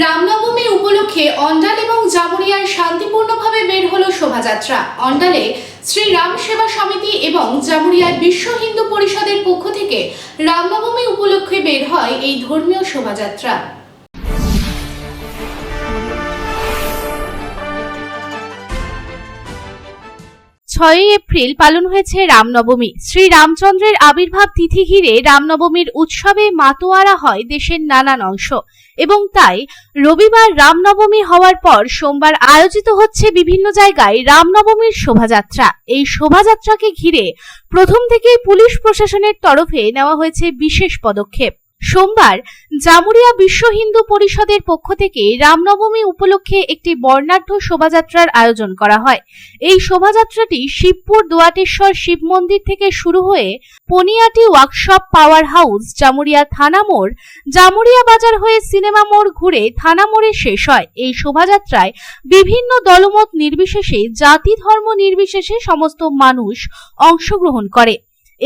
রামনবমী উপলক্ষে অন্ডাল এবং জামুরিয়ায় শান্তিপূর্ণভাবে বের হলো শোভাযাত্রা। অন্ডালে শ্রী রাম সেবা সমিতি এবং জামুরিয়ায় বিশ্ব হিন্দু পরিষদের পক্ষ থেকে রামনবমী উপলক্ষে বের হয় এই ধর্মীয় শোভাযাত্রা। ছয়ই এপ্রিল পালন হয়েছে রামনবমী। শ্রী রামচন্দ্রের আবির্ভাব তিথি ঘিরে রামনবমীর উৎসবে মাতোয়ারা হয় দেশের নানান অংশ। এবং তাই রবিবার রামনবমী হওয়ার পর সোমবার আয়োজিত হচ্ছে বিভিন্ন জায়গায় রামনবমীর শোভাযাত্রা। এই শোভাযাত্রাকে ঘিরে প্রথম থেকেই পুলিশ প্রশাসনের তরফে নেওয়া হয়েছে বিশেষ পদক্ষেপ। সোমবার জামুরিয়া বিশ্ব হিন্দু পরিষদের পক্ষ থেকে রামনবমী উপলক্ষে একটি বর্ণাঢ্য শোভাযাত্রার আয়োজন করা হয়। এই শোভাযাত্রাটি শিবপুর দোয়াটেশ্বর শিব মন্দির থেকে শুরু হয়ে পনিয়াটি ওয়ার্কশপ পাওয়ার হাউস, জামুরিয়া থানা মোড়, জামুরিয়া বাজার হয়ে সিনেমা মোড় ঘুরে থানা মোড়ে শেষ হয়। এই শোভাযাত্রায় বিভিন্ন দলমত নির্বিশেষে, জাতি ধর্ম নির্বিশেষে সমস্ত মানুষ অংশগ্রহণ করে।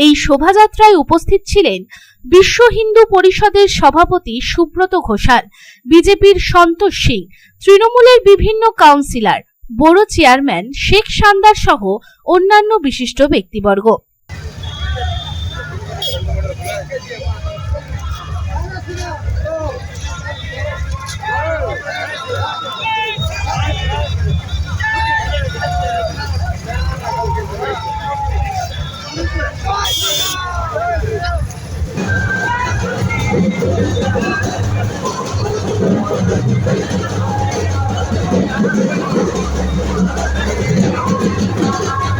এই শোভাযাত্রায় উপস্থিত ছিলেন বিশ্ব হিন্দু পরিষদের সভাপতি সুব্রত ঘোষাল, বিজেপির সন্তোষ সিং, তৃণমূলের বিভিন্ন কাউন্সিলর বড় চেয়ারম্যান শেখ সান্দার সহ অন্যান্য বিশিষ্ট ব্যক্তিবর্গ। Thank you.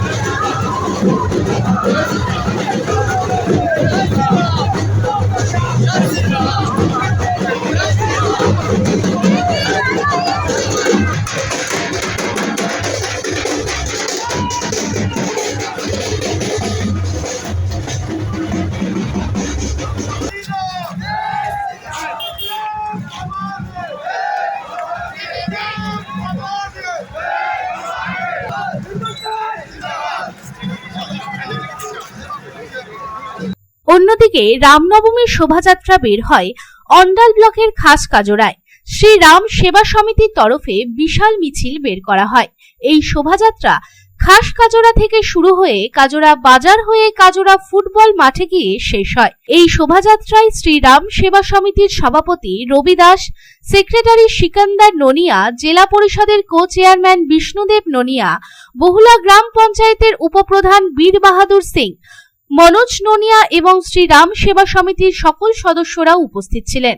অন্যদিকে রামনবমীর শোভাযাত্রা বের হয় অন্ডাল ব্লকের খাস কাজরায় শ্রী রাম সেবা সমিতির তরফে বিশাল মিছিল বের করা হয়। এই শোভাযাত্রা খাস কাজরা থেকে শুরু হয়ে কাজরা বাজার হয়ে কাজরা ফুটবল মাঠে গিয়ে শেষ হয়। এই শোভাযাত্রায় শ্রীরাম সেবা সমিতির সভাপতি রবি দাস সেক্রেটারি সিকান্দার ননিয়া, জেলা পরিষদের কো চেয়ারম্যান বিষ্ণুদেব ননিয়া, বহুলা গ্রাম পঞ্চায়েতের উপপ্রধান বীর বাহাদুর সিং, মনোজ নোনিয়া এবং শ্রী রাম সেবা সমিতির সকল সদস্যরা উপস্থিত ছিলেন।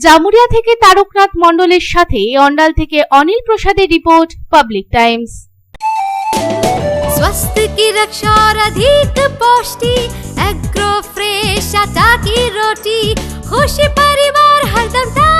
জামুরিয়া থেকে তারকনাথ মণ্ডলের সাথে অন্ডাল থেকে অনিল প্রসাদের রিপোর্ট পাবলিক টাইমস स्वास्थ्य की रक्षा और अधिक पौष्टि एग्रो फ्रेश आटा की रोटी खुशी परिवार हरदम ताजा टेस्ट